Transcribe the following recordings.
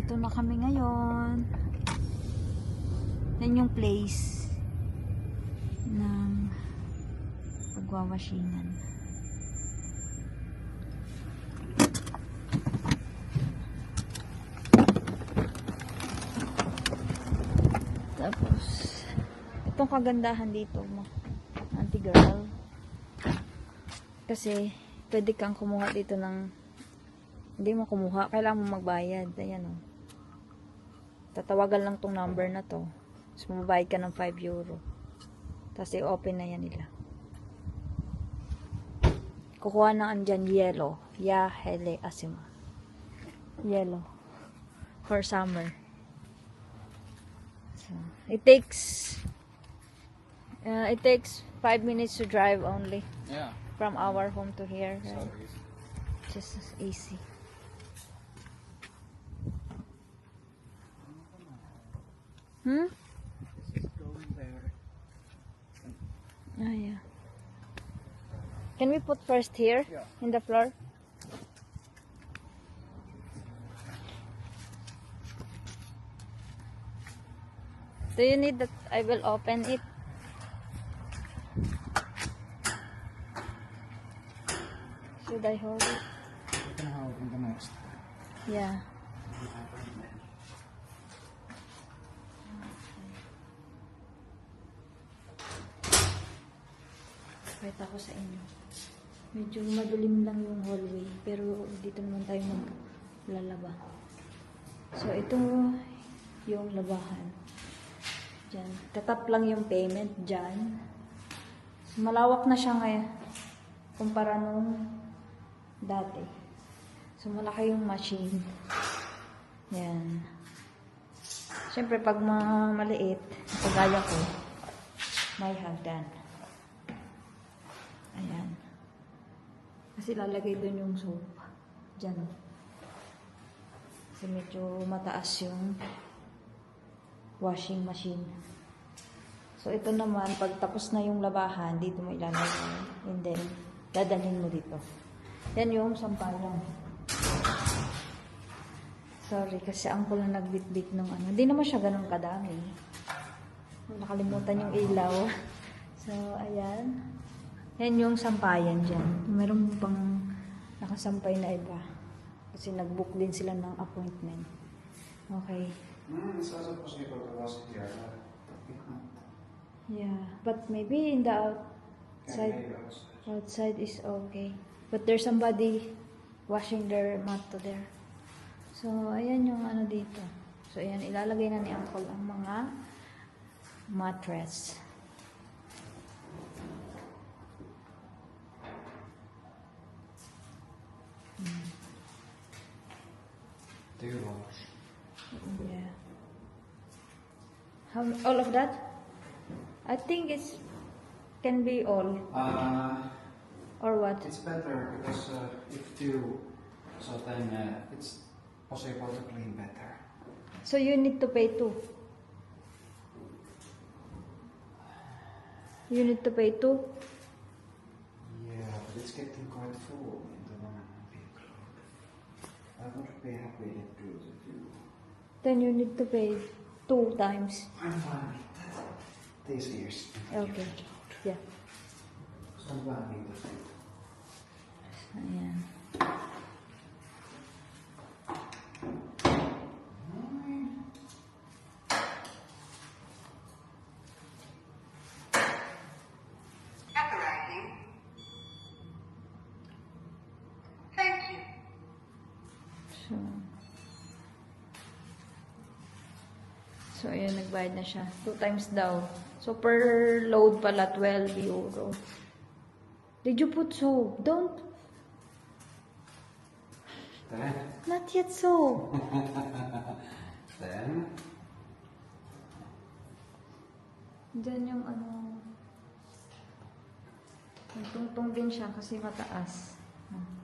Dito na kami ngayon. Yan yung place ng pagwawashingan. Tapos, itong kagandahan dito mo, auntie girl. Kasi, pwede kang kumuha dito ng, hindi mo kumuha, kailangan mo magbayad. Ayan o. Tatawagan lang tong number na to. Tapos, mababayad ka ng 5 euro. Tapos, i-open na yan nila. Kukuha na andyan yellow. Ya hele asima. Yellow. For summer. So, it takes uh, it takes five minutes to drive only Yeah. from our home to here. So Right? easy. Just as easy. Hmm? This is going there. Ah, yeah. Can we put first here Yeah. in the floor? Do you need that I will open it? Should I hold it? You can have in the next. Yeah. Wait ako sa inyo. Medyo madilim lang yung hallway, pero dito naman tayo maglalaba. So, ito yung labahan. Diyan. Tatap lang yung payment dyan. So, malawak na siya ngayon kumpara nung dati. So, malaki yung machine. Yan. Siyempre, pag mga maliit, kagaya ko, may hagdan. Ayan. Kasi lalagay doon yung soap. Diyan. Kasi medyo mataas yung washing machine. So, ito naman, pag tapos na yung labahan, dito mo ilalagay. And then, dadalhin mo dito. Yan yung sampalan. Sorry, kasi ang na nagbitbit ng ano. Hindi naman siya ganun kadami. Nakalimutan yung ilaw. So, ayan. Yan yung sampayan dyan. Meron pang nakasampay na iba. Kasi nag-book din sila ng appointment. Okay. Mm, not, Yeah. But maybe in the outside, outside. outside is okay. But there's somebody washing their mat to there. So, ayan yung ano dito. So, ayan, ilalagay na ni Uncle ang mga mattress. Do you wash? Yeah. How, all of that? I think it's can be all Uh, or what? it's better because uh, if two, so then uh, it's possible to clean better. So you need to pay two. You need to pay two. Yeah, but it's getting quite full in the club. I would be happy to do the two. Then you need to pay two times. I'm fine with that. This year's. Okay. Yeah. So I'm fine with that. So ayan, nagbayad na siya. Two times daw. So, per load pala, 12 euro. Did you put soap? Don't. Then, Not yet soap. then, Diyan yung ano. Nagtungtong din siya kasi mataas. Hmm.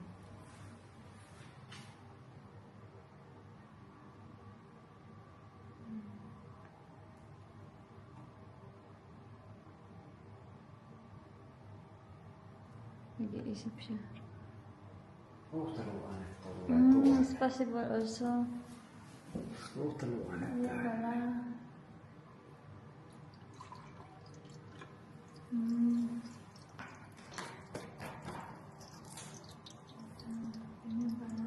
Nag-iisip siya. puhteluaine tulee Mm, it's possible also. Pala. Hmm. Ayan pala.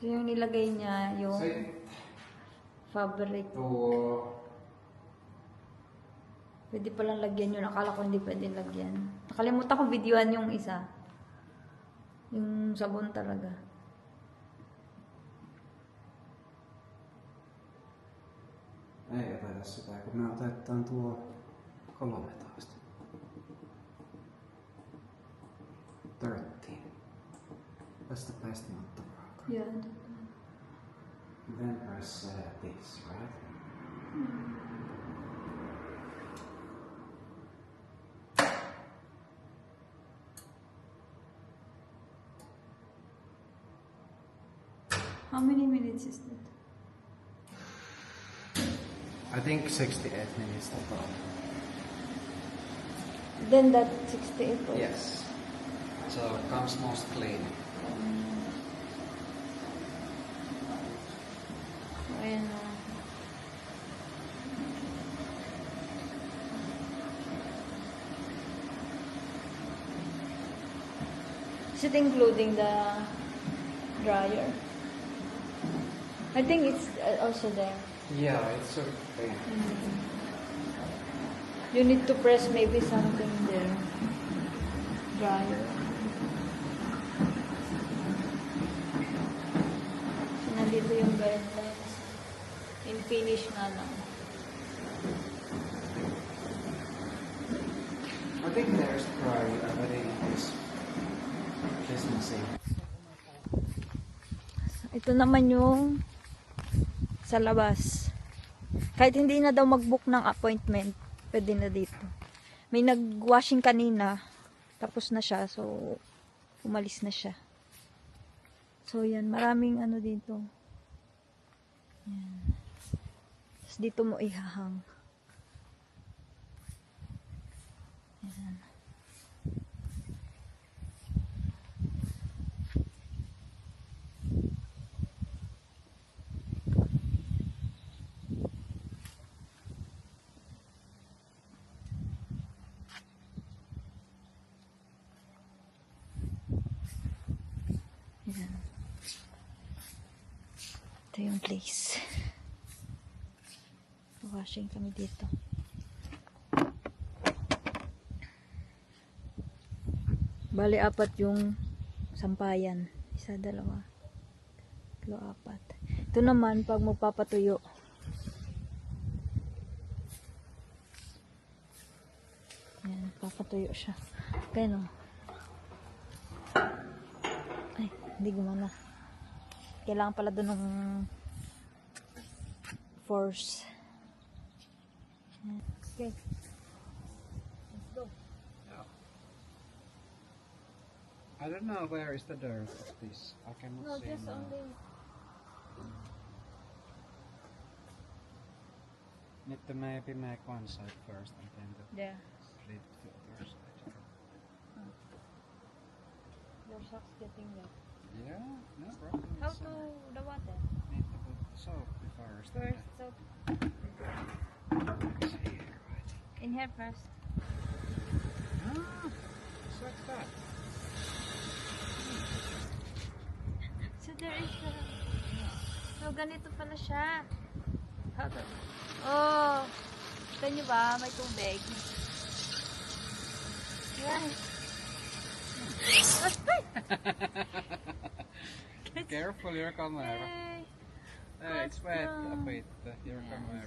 So, yung nilagay niya, yung fabric. to Pwede palang lagyan yun. Akala ko hindi pwede lagyan. Nakalimutan ko videoan yung isa. Yung sabon talaga. Ei oteta sitä, kun me otetaan tuo 13. 13. That's the best not the rock. Yeah. Then press uh, this, right? How many minutes is that? I think 68 minutes total. Then that 68 oh. Yes. So comes most clean. Ayan o. Uh, is it including the dryer? I think it's uh, also there. Yeah, it's so clean. You need to press maybe something there. Dryer. So, nandito yung guidelines. In finish nga lang. I think there's probably already this this machine. Ito naman yung sa labas. Kahit hindi na daw mag-book ng appointment, pwede na dito. May nag-washing kanina, tapos na siya, so umalis na siya. So yan, maraming ano dito. Yan. Dito mo ihahang. Yan. Ito yung place. Washing kami dito. Bali, apat yung sampayan. Isa, dalawa. Tatlo, apat. Ito naman, pag magpapatuyo. Yan, papatuyo siya. Kaya no. Ay, hindi gumana. Kailangan pala doon ng force. Okay. Let's go. I don't know where is the door of this. I cannot No, see just now. only Need to maybe make one side first and then the there. split to other side. Ah. Your socks getting wet. Yeah, no problem. How to the water? Need to put soap first. First, so in here first. Ah, like that. So there is a... So ganito pala siya. To... Oh! Kita nyo ba? May tubig. Yan. Careful your camera. Hey, it's wet uh, your camera.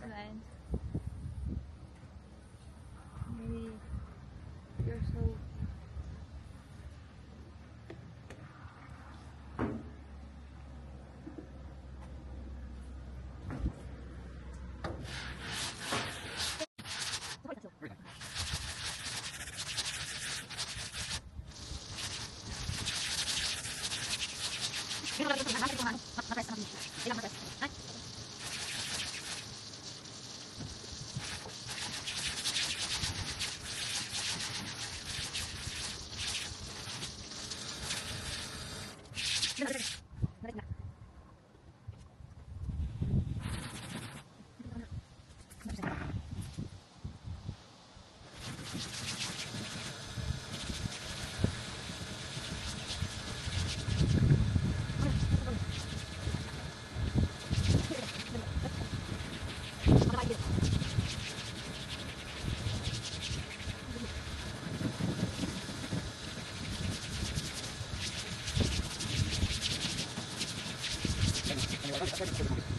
ちょっと。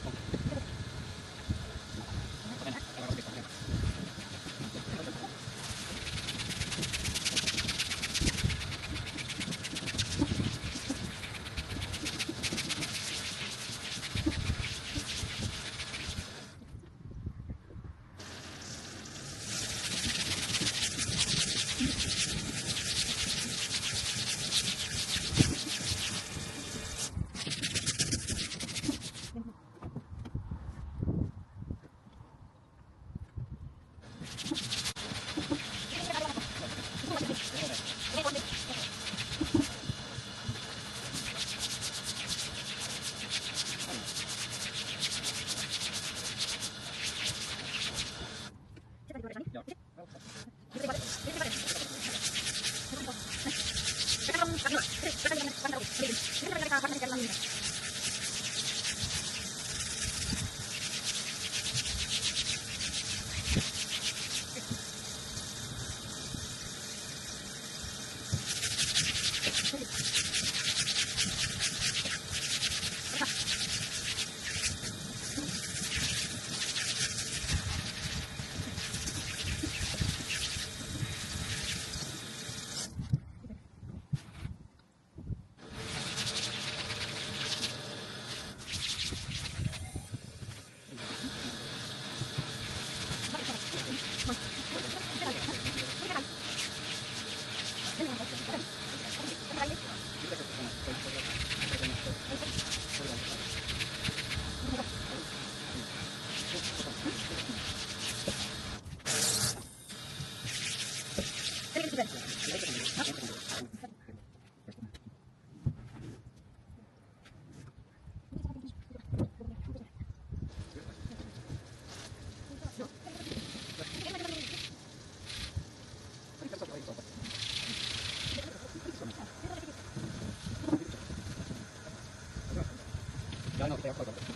Now it's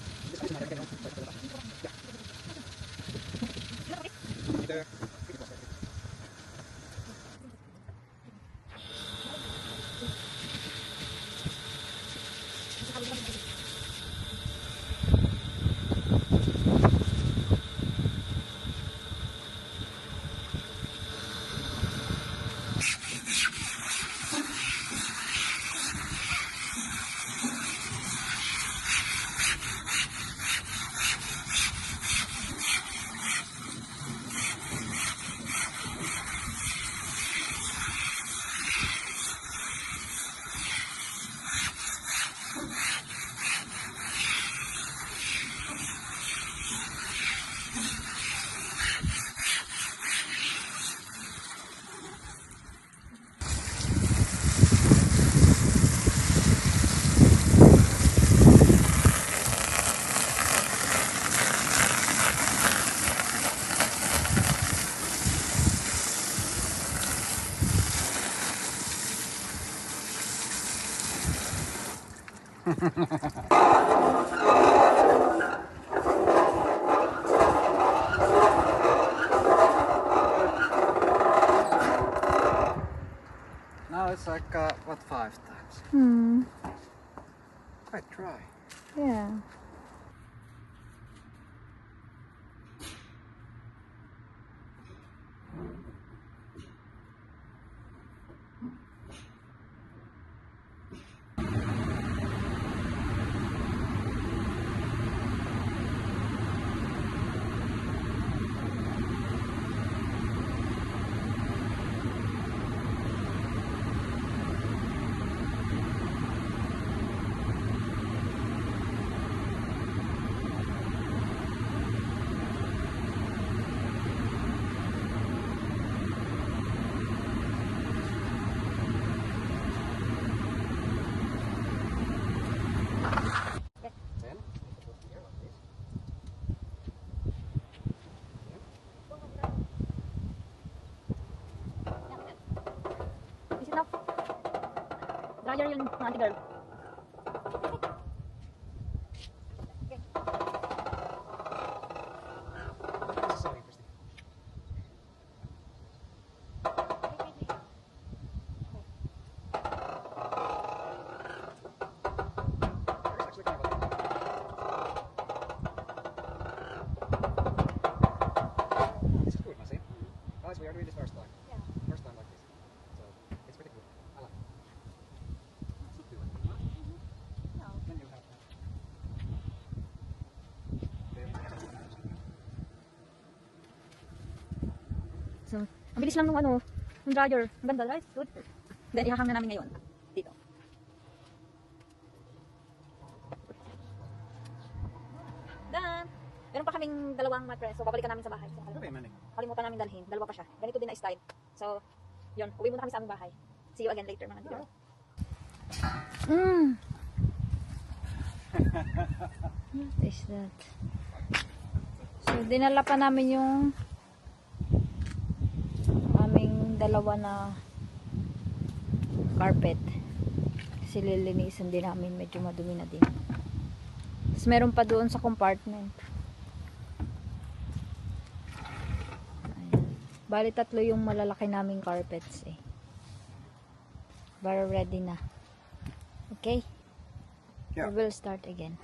like, uh, what, five times? Hmm. Quite dry. Yeah. Roger yung mga anti-girl. This is so interesting. There's actually kind of a- This is good, Masi. Guys, we are doing this first time. Yeah. First time like this. So, it's pretty good. I like it. Let's do it. Then you have So, ang bilis lang nung ano, yung dryer. Ang ganda, right? Good. Then, ihahang na namin ngayon. Dito. Done! Meron pa kaming dalawang mattress. So, babalikan namin sa bahay. So, Ano manik? kalimutan namin dalhin. Dalawa pa siya. Ganito din na style. So, yun. Uwi muna kami sa aming bahay. See you again later, mga girl. Mm. What is that? So, dinala pa namin yung dalawa na carpet. Kasi lilinisan din namin. Medyo madumi na din. Tapos meron pa doon sa compartment. Ayan. Bali tatlo yung malalaki naming carpets eh. Para ready na. Okay? Yeah. We will start again.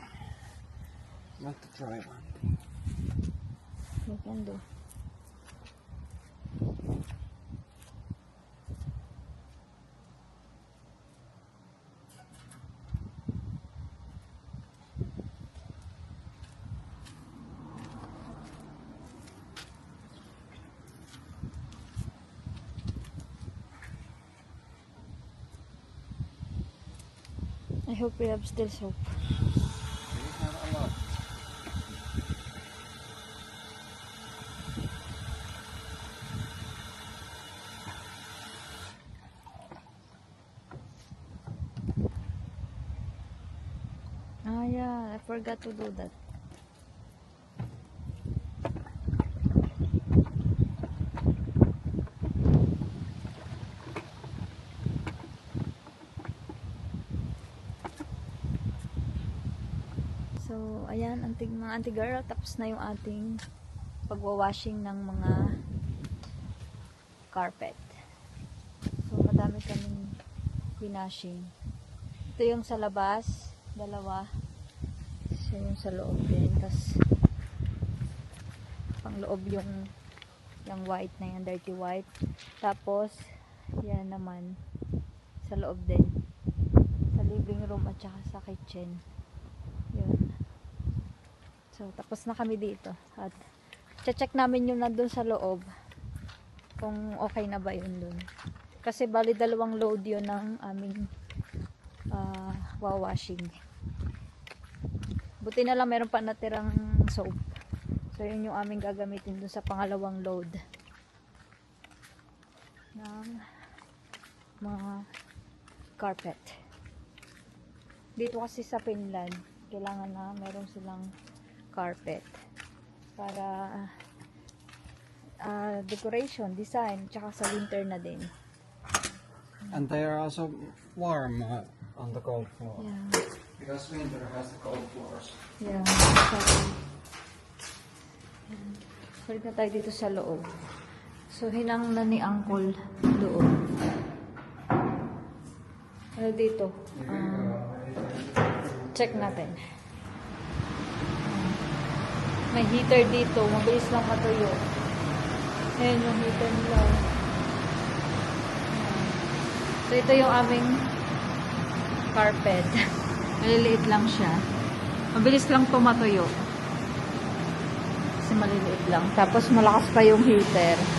Want to try one? We can do. I hope we have still soap. Ah, yeah, I forgot to do that. So, mga anti-girl, tapos na yung ating pagwawashing ng mga carpet. So, madami kaming pinashing. Ito yung sa labas, dalawa. So, yung sa loob din. Tapos, pang loob yung yung white na yan, dirty white. Tapos, yan naman, sa loob din. Sa living room at saka sa kitchen. So, tapos na kami dito. At, check namin yung nandun sa loob. Kung okay na ba yun dun. Kasi bali dalawang load yun ng aming uh, wawashing. Buti na lang meron pa natirang soap. So, yun yung aming gagamitin dun sa pangalawang load ng mga carpet. Dito kasi sa Finland, kailangan na meron silang carpet para ah, decoration, design, tsaka sa winter na din. And they are also warm uh, on the cold floor. Yeah. Because winter has the cold floors. Yeah. Balik na tayo dito sa loob. So, hinang na ni Uncle doon. Ano dito? Ah, check natin. May heater dito. Mabilis lang matuyo. Ayan yung heater nila. So, ito yung aming carpet. Maliliit lang siya. Mabilis lang tumatuyo. Kasi maliliit lang. Tapos malakas pa yung heater.